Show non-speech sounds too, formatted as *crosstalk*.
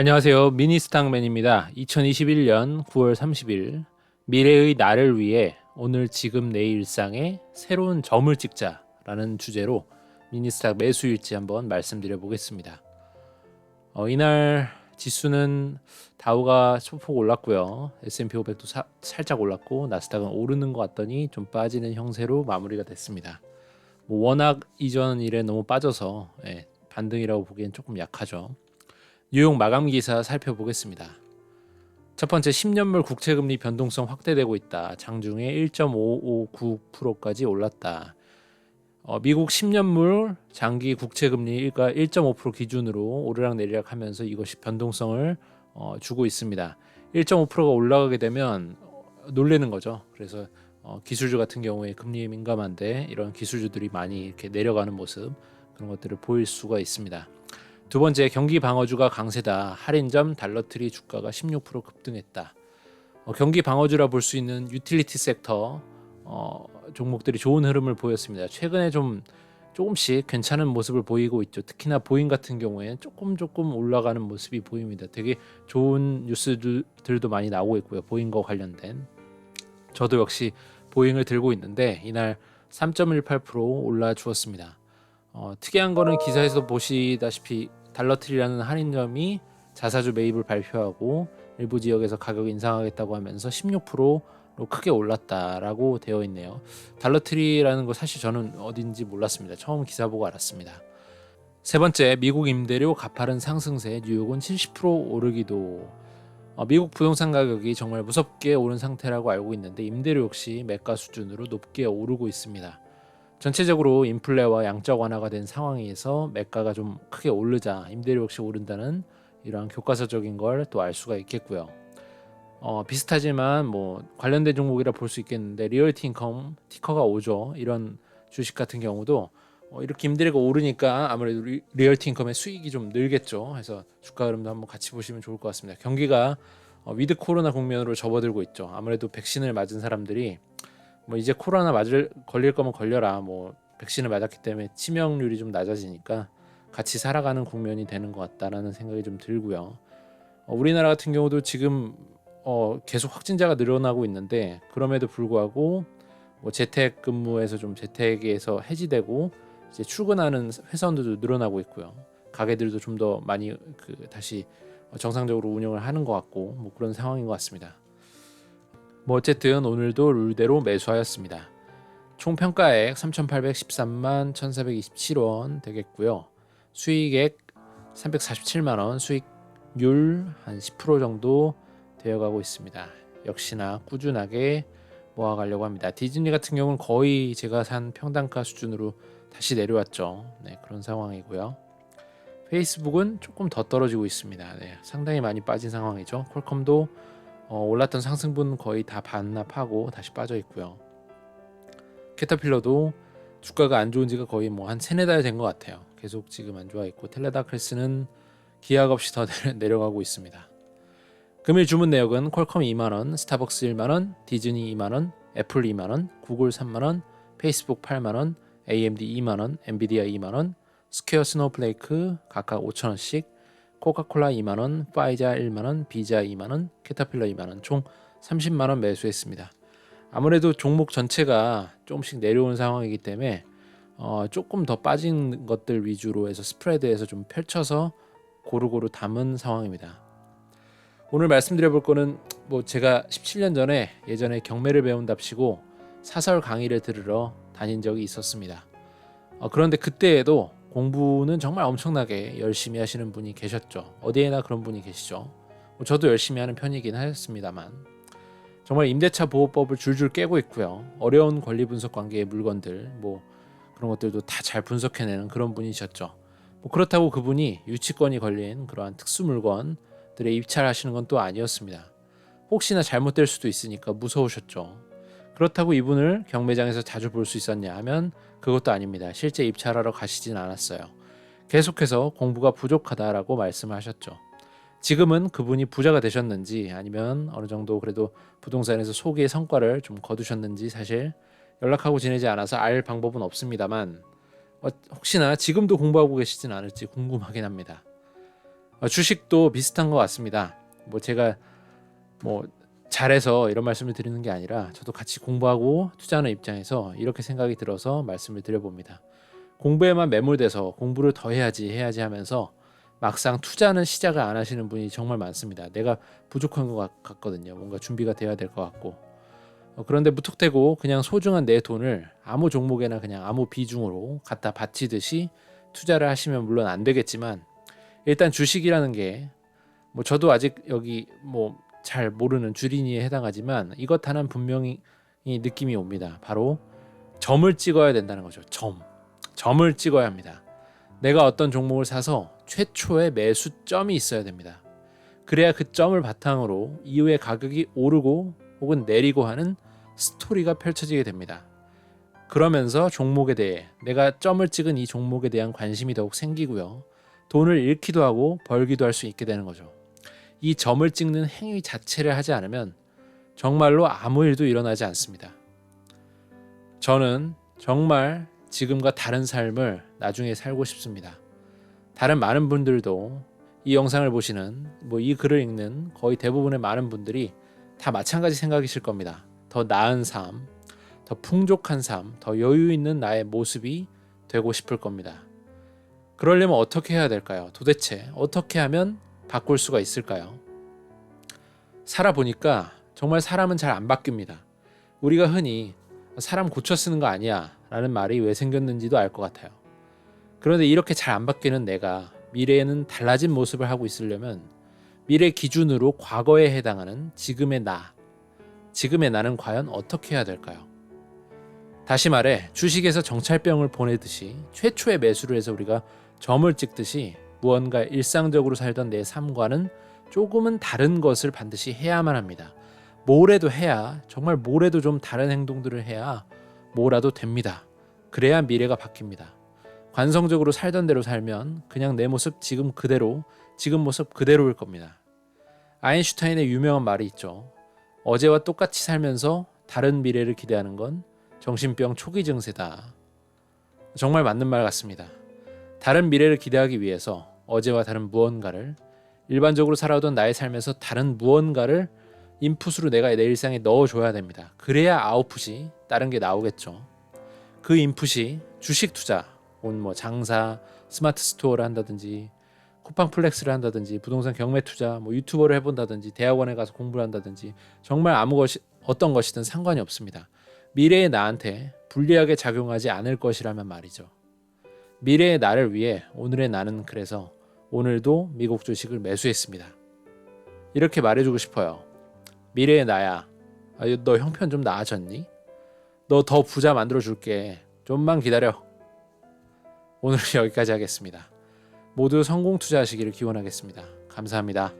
안녕하세요. 미니스탕맨입니다. 2021년 9월 30일 미래의 나를 위해 오늘 지금 내 일상에 새로운 점을 찍자라는 주제로 미니스탁 매수일지 한번 말씀드려 보겠습니다. 어, 이날 지수는 다우가 소폭 올랐고요. S&P 500도 사, 살짝 올랐고 나스닥은 오르는 것 같더니 좀 빠지는 형세로 마무리가 됐습니다. 뭐 워낙 이전 일에 너무 빠져서 예, 반등이라고 보기엔 조금 약하죠. 뉴욕 마감 기사 살펴보겠습니다. 첫 번째 10년물 국채금리 변동성 확대되고 있다. 장중에 1.559%까지 올랐다. 어, 미국 10년물 장기 국채금리가 1.5% 기준으로 오르락 내리락 하면서 이것이 변동성을 어, 주고 있습니다. 1.5%가 올라가게 되면 놀래는 거죠. 그래서 어, 기술주 같은 경우에 금리에 민감한데 이런 기술주들이 많이 이렇게 내려가는 모습 그런 것들을 보일 수가 있습니다. 두 번째 경기 방어주가 강세다. 할인점 달러트리 주가가 16% 급등했다. 어, 경기 방어주라 볼 수 있는 유틸리티 섹터 어, 종목들이 좋은 흐름을 보였습니다. 최근에 좀 조금씩 괜찮은 모습을 보이고 있죠. 특히나 보잉 같은 경우에는 조금 조금 올라가는 모습이 보입니다. 되게 좋은 뉴스들도 많이 나오고 있고요. 보잉과 관련된 저도 역시 보잉을 들고 있는데 이날 3.18% 올라 주었습니다. 어, 특이한 거는 기사에서 보시다시피 달러트리라는 할인점이 자사주 매입을 발표하고 일부 지역에서 가격 인상하겠다고 하면서 16%로 크게 올랐다라고 되어 있네요. 달러트리라는 거 사실 저는 어딘지 몰랐습니다. 처음 기사 보고 알았습니다. 세 번째, 미국 임대료 가파른 상승세 뉴욕은 70% 오르기도 어, 미국 부동산 가격이 정말 무섭게 오른 상태라고 알고 있는데 임대료 역시 매가 수준으로 높게 오르고 있습니다. 전체적으로 인플레와 양적 완화가 된 상황에서 매가가 좀 크게 오르자 임대료 역시 오른다는 이러한 교과서적인 걸 또 알 수가 있겠고요. 어, 비슷하지만 뭐 관련된 종목이라 볼 수 있겠는데 리얼티 인컴 티커가 오죠. 이런 주식 같은 경우도 어, 이렇게 임대료가 오르니까 아무래도 리, 리얼티 인컴의 수익이 좀 늘겠죠. 그래서 주가 흐름도 한번 같이 보시면 좋을 것 같습니다. 경기가 어, 위드 코로나 국면으로 접어들고 있죠. 아무래도 백신을 맞은 사람들이 뭐 이제 코로나 맞을 걸릴 거면 걸려라 뭐 백신을 맞았기 때문에 치명률이 좀 낮아지니까 같이 살아가는 국면이 되는 것 같다라는 생각이 좀 들고요. 어, 우리나라 같은 경우도 지금 어, 계속 확진자가 늘어나고 있는데 그럼에도 불구하고 뭐 재택 근무에서 좀 재택에서 해지되고 이제 출근하는 회사원들도 늘어나고 있고요. 가게들도 좀 더 많이 그 다시 정상적으로 운영을 하는 것 같고 뭐 그런 상황인 것 같습니다. 뭐 어쨌든 오늘도 룰대로 매수하였습니다. 총 평가액 3,813만 1,427원 되겠고요. 수익액 347만 원, 수익률 한 10% 정도 되어가고 있습니다. 역시나 꾸준하게 모아가려고 합니다. 디즈니 같은 경우는 거의 제가 산 평단가 수준으로 다시 내려왔죠. 네, 그런 상황이고요. 페이스북은 조금 더 떨어지고 있습니다. 네, 상당히 많이 빠진 상황이죠. 퀄컴도 어, 올랐던 상승분 거의 다 반납하고 다시 빠져 있고요. 캐터필러도 주가가 안 좋은 지가 거의 뭐 한 세네 달 된 것 같아요. 계속 지금 안 좋아 있고 텔레다크레스는 기약 없이 더 *laughs* 내려가고 있습니다. 금일 주문 내역은 퀄컴 2만 원, 스타벅스 1만 원, 디즈니 2만 원, 애플 2만 원, 구글 3만 원, 페이스북 8만 원, AMD 2만 원, 엔비디아 2만 원, 스퀘어 스노우플레이크 각각 5천 원씩, 코카콜라 2만 원, 파이자 1만 원, 비자 2만 원, 캐터필러 2만 원, 총 30만 원 매수했습니다. 아무래도 종목 전체가 조금씩 내려오는 상황이기 때문에 어, 조금 더 빠진 것들 위주로 해서 스프레드에서 좀 펼쳐서 고루고루 담은 상황입니다. 오늘 말씀드려 볼 거는 뭐 제가 17년 전에 예전에 경매를 배운답시고 사설 강의를 들으러 다닌 적이 있었습니다. 어, 그런데 그때에도 공부는 정말 엄청나게 열심히 하시는 분이 계셨죠. 어디에나 그런 분이 계시죠. 뭐 저도 열심히 하는 편이긴 하였습니다만 정말 임대차 보호법을 줄줄 깨고 있고요. 어려운 권리 분석 관계의 물건들 뭐 그런 것들도 다 잘 분석해내는 그런 분이셨죠. 뭐 그렇다고 그분이 유치권이 걸린 그러한 특수 물건들에 입찰하시는 건 또 아니었습니다. 혹시나 잘못될 수도 있으니까 무서우셨죠. 그렇다고 이분을 경매장에서 자주 볼 수 있었냐 하면 그것도 아닙니다. 실제 입찰하러 가시진 않았어요. 계속해서 공부가 부족하다라고 말씀하셨죠. 지금은 그분이 부자가 되셨는지 아니면 어느 정도 그래도 부동산에서 소기의 성과를 좀 거두셨는지 사실 연락하고 지내지 않아서 알 방법은 없습니다만 어, 혹시나 지금도 공부하고 계시진 않을지 궁금하긴 합니다. 어, 주식도 비슷한 것 같습니다. 뭐 제가 뭐 잘해서 이런 말씀을 드리는 게 아니라 저도 같이 공부하고 투자하는 입장에서 이렇게 생각이 들어서 말씀을 드려봅니다. 공부에만 매몰돼서 공부를 더 해야지 해야지 하면서 막상 투자는 시작을 안 하시는 분이 정말 많습니다. 내가 부족한 것 같- 같거든요. 뭔가 준비가 돼야 될 것 같고 어, 그런데 무턱대고 그냥 소중한 내 돈을 아무 종목에나 그냥 아무 비중으로 갖다 바치듯이 투자를 하시면 물론 안 되겠지만 일단 주식이라는 게 뭐 저도 아직 여기 뭐 잘 모르는 주린이에 해당하지만 이것 하나는 분명히 이 느낌이 옵니다. 바로 점을 찍어야 된다는 거죠. 점. 점을 찍어야 합니다. 내가 어떤 종목을 사서 최초의 매수점이 있어야 됩니다. 그래야 그 점을 바탕으로 이후에 가격이 오르고 혹은 내리고 하는 스토리가 펼쳐지게 됩니다. 그러면서 종목에 대해 내가 점을 찍은 이 종목에 대한 관심이 더욱 생기고요. 돈을 잃기도 하고 벌기도 할 수 있게 되는 거죠. 이 점을 찍는 행위 자체를 하지 않으면 정말로 아무 일도 일어나지 않습니다. 저는 정말 지금과 다른 삶을 나중에 살고 싶습니다. 다른 많은 분들도 이 영상을 보시는 뭐 이 글을 읽는 거의 대부분의 많은 분들이 다 마찬가지 생각이실 겁니다. 더 나은 삶, 더 풍족한 삶, 더 여유 있는 나의 모습이 되고 싶을 겁니다. 그러려면 어떻게 해야 될까요? 도대체 어떻게 하면 바꿀 수가 있을까요? 살아보니까 정말 사람은 잘 안 바뀝니다. 우리가 흔히 사람 고쳐 쓰는 거 아니야 라는 말이 왜 생겼는지도 알 것 같아요. 그런데 이렇게 잘 안 바뀌는 내가 미래에는 달라진 모습을 하고 있으려면 미래 기준으로 과거에 해당하는 지금의 나, 지금의 나는 과연 어떻게 해야 될까요? 다시 말해 주식에서 정찰병을 보내듯이 최초의 매수를 해서 우리가 점을 찍듯이 무언가 일상적으로 살던 내 삶과는 조금은 다른 것을 반드시 해야만 합니다. 뭐래도 해야 정말 뭐래도 좀 다른 행동들을 해야 뭐라도 됩니다. 그래야 미래가 바뀝니다. 관성적으로 살던 대로 살면 그냥 내 모습 지금 그대로 지금 모습 그대로일 겁니다. 아인슈타인의 유명한 말이 있죠. 어제와 똑같이 살면서 다른 미래를 기대하는 건 정신병 초기 증세다. 정말 맞는 말 같습니다. 다른 미래를 기대하기 위해서 어제와 다른 무언가를 일반적으로 살아오던 나의 삶에서 다른 무언가를 인풋으로 내가 내 일상에 넣어줘야 됩니다. 그래야 아웃풋이 다른 게 나오겠죠. 그 인풋이 주식 투자, 온뭐 장사, 스마트 스토어를 한다든지 쿠팡 플렉스를 한다든지 부동산 경매 투자, 뭐 유튜버를 해본다든지 대학원에 가서 공부를 한다든지 정말 아무 것이 어떤 것이든 상관이 없습니다. 미래의 나한테 불리하게 작용하지 않을 것이라면 말이죠. 미래의 나를 위해 오늘의 나는 그래서 오늘도 미국 주식을 매수했습니다. 이렇게 말해주고 싶어요. 미래의 나야. 아, 너 형편 좀 나아졌니? 너 더 부자 만들어 줄게. 좀만 기다려. 오늘 여기까지 하겠습니다. 모두 성공 투자하시기를 기원하겠습니다. 감사합니다.